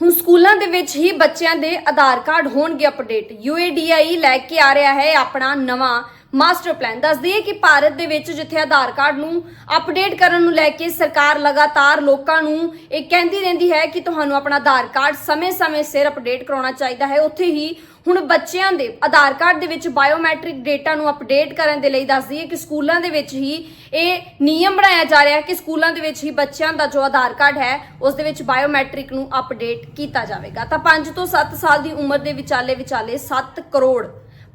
ਹੁਣ ਸਕੂਲਾਂ ਦੇ ਵਿੱਚ ਹੀ ਬੱਚਿਆਂ ਦੇ ਆਧਾਰ ਕਾਰਡ ਹੋਣਗੇ ਅਪਡੇਟ। UADAI ਲੈ ਕੇ ਆ ਰਿਹਾ ਹੈ ਆਪਣਾ ਨਵਾਂ ਮਾਸਟਰ ਪਲਾਨ। ਦੱਸਦੀ ਹੈ ਕਿ ਭਾਰਤ ਦੇ ਵਿੱਚ ਜਿੱਥੇ ਆਧਾਰ ਕਾਰਡ ਨੂੰ ਅਪਡੇਟ ਕਰਨ ਨੂੰ ਲੈ ਕੇ ਸਰਕਾਰ ਲਗਾਤਾਰ ਲੋਕਾਂ ਨੂੰ ਇਹ ਕਹਿੰਦੀ ਰਹਿੰਦੀ ਹੈ ਕਿ ਤੁਹਾਨੂੰ ਆਪਣਾ ਆਧਾਰ ਕਾਰਡ ਸਮੇਂ-ਸਮੇਂ ਸਿਰ ਅਪਡੇਟ ਕਰਾਉਣਾ ਚਾਹੀਦਾ ਹੈ। ਉੱਥੇ ਹੀ ਹੁਣ ਬੱਚਿਆਂ ਦੇ ਆਧਾਰ ਕਾਰਡ ਦੇ ਵਿੱਚ ਬਾਇਓਮੈਟ੍ਰਿਕ ਡੇਟਾ ਨੂੰ ਅਪਡੇਟ ਕਰਨ ਦੇ ਲਈ ਦੱਸਦੀ ਹੈ ਕਿ ਸਕੂਲਾਂ ਦੇ ਵਿੱਚ ਹੀ ਇਹ ਨਿਯਮ ਬਣਾਇਆ ਜਾ ਰਿਹਾ ਹੈ ਕਿ ਸਕੂਲਾਂ ਦੇ ਵਿੱਚ ਹੀ ਬੱਚਿਆਂ ਦਾ ਜੋ ਆਧਾਰ ਕਾਰਡ ਹੈ, ਉਸ ਦੇ ਵਿੱਚ ਬਾਇਓਮੈਟ੍ਰਿਕ ਨੂੰ ਅਪਡੇਟ ਕੀਤਾ ਜਾਵੇਗਾ। ਤਾਂ 5 ਤੋਂ 7 ਸਾਲ ਦੀ ਉਮਰ ਦੇ ਵਿਚਾਲੇ ਵਿਚਾਲੇ 7 ਕਰੋੜ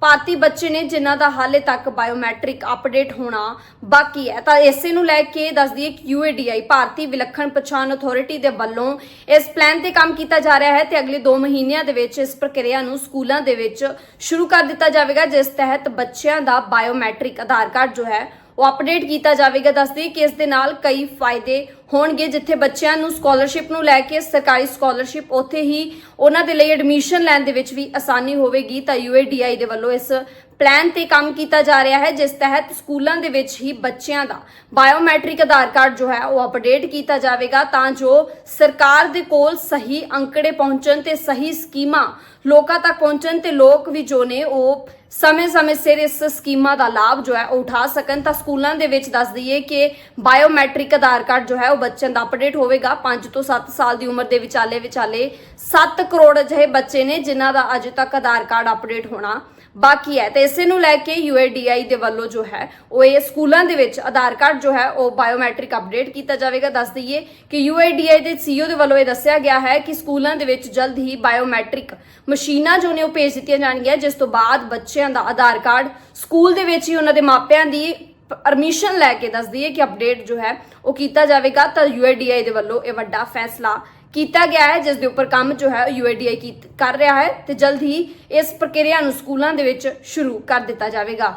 ਭਾਰਤੀ ਬੱਚੇ ਨੇ ਜਿਨ੍ਹਾਂ ਦਾ ਹਾਲੇ ਤੱਕ ਬਾਇਓਮੈਟ੍ਰਿਕ ਅਪਡੇਟ ਹੋਣਾ ਬਾਕੀ ਹੈ। ਤਾਂ ਇਸੇ ਨੂੰ ਲੈ ਕੇ ਦੱਸਦੀ ਹੈ ਕਿ UADI, ਭਾਰਤੀ ਵਿਲੱਖਣ ਪਛਾਣ ਅਥਾਰਟੀ ਦੇ ਵੱਲੋਂ ਇਸ ਪਲਾਨ ਤੇ ਕੰਮ ਕੀਤਾ ਜਾ ਰਿਹਾ ਹੈ ਤੇ ਅਗਲੇ 2 ਮਹੀਨਿਆਂ ਦੇ ਵਿੱਚ ਇਸ ਪ੍ਰਕਿਰਿਆ ਨੂੰ ਸਕੂਲਾਂ ਦੇ ਵਿੱਚ ਸ਼ੁਰੂ ਕਰ ਦਿੱਤਾ ਜਾਵੇਗਾ, ਜਿਸ ਤਹਿਤ ਬੱਚਿਆਂ ਦਾ ਬਾਇਓਮੈਟ੍ਰਿਕ ਆਧਾਰ ਕਾਰਡ ਜੋ ਹੈ ਉਹ ਅਪਡੇਟ ਕੀਤਾ ਜਾਵੇਗਾ, ਦੱਸਦੀ ਕਿ ਇਸ ਦੇ ਨਾਲ ਕਈ ਫਾਇਦੇ ਹੋਣਗੇ, ਜਿੱਥੇ ਬੱਚਿਆਂ ਨੂੰ ਸਕਾਲਰਸ਼ਿਪ ਨੂੰ ਲੈ ਕੇ ਸਰਕਾਰੀ ਸਕਾਲਰਸ਼ਿਪ ਉੱਥੇ ਹੀ ਉਹਨਾਂ ਦੇ ਲਈ ਐਡਮਿਸ਼ਨ ਲੈਣ ਦੇ ਵਿੱਚ ਵੀ ਆਸਾਨੀ ਹੋਵੇਗੀ। ਤਾਂ UADI ਦੇ ਵੱਲੋਂ ਇਸ ਪਲਾਨ ਤੇ ਕੰਮ ਕੀਤਾ ਜਾ ਰਿਹਾ ਹੈ, ਜਿਸ ਤਹਿਤ ਸਕੂਲਾਂ ਦੇ ਵਿੱਚ ਹੀ ਬੱਚਿਆਂ ਦਾ ਬਾਇਓਮੈਟ੍ਰਿਕ ਆਧਾਰ ਕਾਰਡ ਜੋ ਹੈ, ਉਹ ਅਪਡੇਟ ਕੀਤਾ ਜਾਵੇਗਾ। ਤਾਂ ਜੋ ਸਰਕਾਰ ਦੇ ਕੋਲ ਸਹੀ ਅੰਕੜੇ ਪਹੁੰਚਣ ਤੇ ਸਹੀ ਸਕੀਮਾਂ ਲੋਕਾਂ ਤੱਕ ਪਹੁੰਚਣ ਤੇ ਲੋਕ ਵੀ ਜੋ ਨੇ ਉਹ ਸਮੇਂ-ਸਮੇਂ ਸਿਰ ਇਸ ਸਕੀਮਾਂ ਦਾ ਲਾਭ ਜੋ ਹੈ ਉਹ ਉਠਾ ਸਕਣ। ਤਾਂ ਸਕੂਲਾਂ ਦੇ ਵਿੱਚ ਦੱਸ ਦਈਏ ਕਿ ਬਾਇਓਮੈਟ੍ਰਿਕ ਆਧਾਰ ਕਾਰਡ ਜੋ ਹੈ ਉਹ ਬੱਚਿਆਂ ਦਾ ਅਪਡੇਟ ਹੋਵੇਗਾ। 5 ਤੋਂ 7 ਸਾਲ ਦੀ ਉਮਰ ਦੇ ਵਿਚਾਲੇ ਵਿਚਾਲੇ 7 ਕਰੋੜ ਅਜਿਹੇ ਬੱਚੇ ਨੇ ਜਿਨ੍ਹਾਂ ਦਾ ਅਜੇ ਤੱਕ ਆਧਾਰ ਕਾਰਡ ਅਪਡੇਟ ਹੋਣਾ ਬਾਕੀ ਹੈ। ਤੇ ਇਸੇ ਨੂੰ ਲੈ ਕੇ UADI ਦੇ ਵੱਲੋਂ ਜੋ ਹੈ ਉਹ ਇਹ ਸਕੂਲਾਂ ਦੇ ਵਿੱਚ ਆਧਾਰ ਕਾਰਡ ਜੋ ਹੈ ਉਹ ਬਾਇਓਮੈਟ੍ਰਿਕ ਅਪਡੇਟ ਕੀਤਾ ਜਾਵੇਗਾ। ਦੱਸ ਦਈਏ ਕਿ UADI ਦੇ CEO ਦੇ ਵੱਲੋਂ ਇਹ ਦੱਸਿਆ ਗਿਆ ਹੈ ਕਿ ਸਕੂਲਾਂ ਦੇ ਵਿੱਚ ਜਲਦ ਹੀ ਬਾਇਓਮੈਟ੍ਰਿਕ ਮਸ਼ੀਨਾਂ ਜੋ ਨੇ ਉਹ ਭੇਜ ਦਿੱਤੀਆਂ ਜਾਣਗੀਆਂ, ਜਿਸ ਤੋਂ ਬਾਅਦ ਬੱਚਿਆਂ ਦਾ ਆਧਾਰ ਕਾਰਡ, ਸਕੂਲ ਦੇ ਵਿੱਚ ਹੀ ਉਹਨਾਂ ਦੇ ਮਾਪਿਆਂ ਦੀ ਪਰਮਿਸ਼ਨ ਲੈ ਕੇ ਦੱਸਦੀ ਹੈ ਕਿ ਅਪਡੇਟ ਜੋ ਹੈ ਉਹ ਕੀਤਾ ਜਾਵੇਗਾ। ਤਾਂ UADI ਦੇ ਵੱਲੋਂ ਇਹ ਵੱਡਾ ਫੈਸਲਾ ਕੀਤਾ ਗਿਆ ਹੈ, ਜਿਸ ਦੇ ਉੱਪਰ ਕੰਮ ਜੋ ਹੈ UADI ਕੀ ਕਰ ਰਿਹਾ ਹੈ ਤੇ ਜਲਦ ਹੀ ਇਸ ਪ੍ਰਕਿਰਿਆ ਨੂੰ ਸਕੂਲਾਂ ਦੇ ਵਿੱਚ ਸ਼ੁਰੂ ਕਰ ਦਿੱਤਾ ਜਾਵੇਗਾ।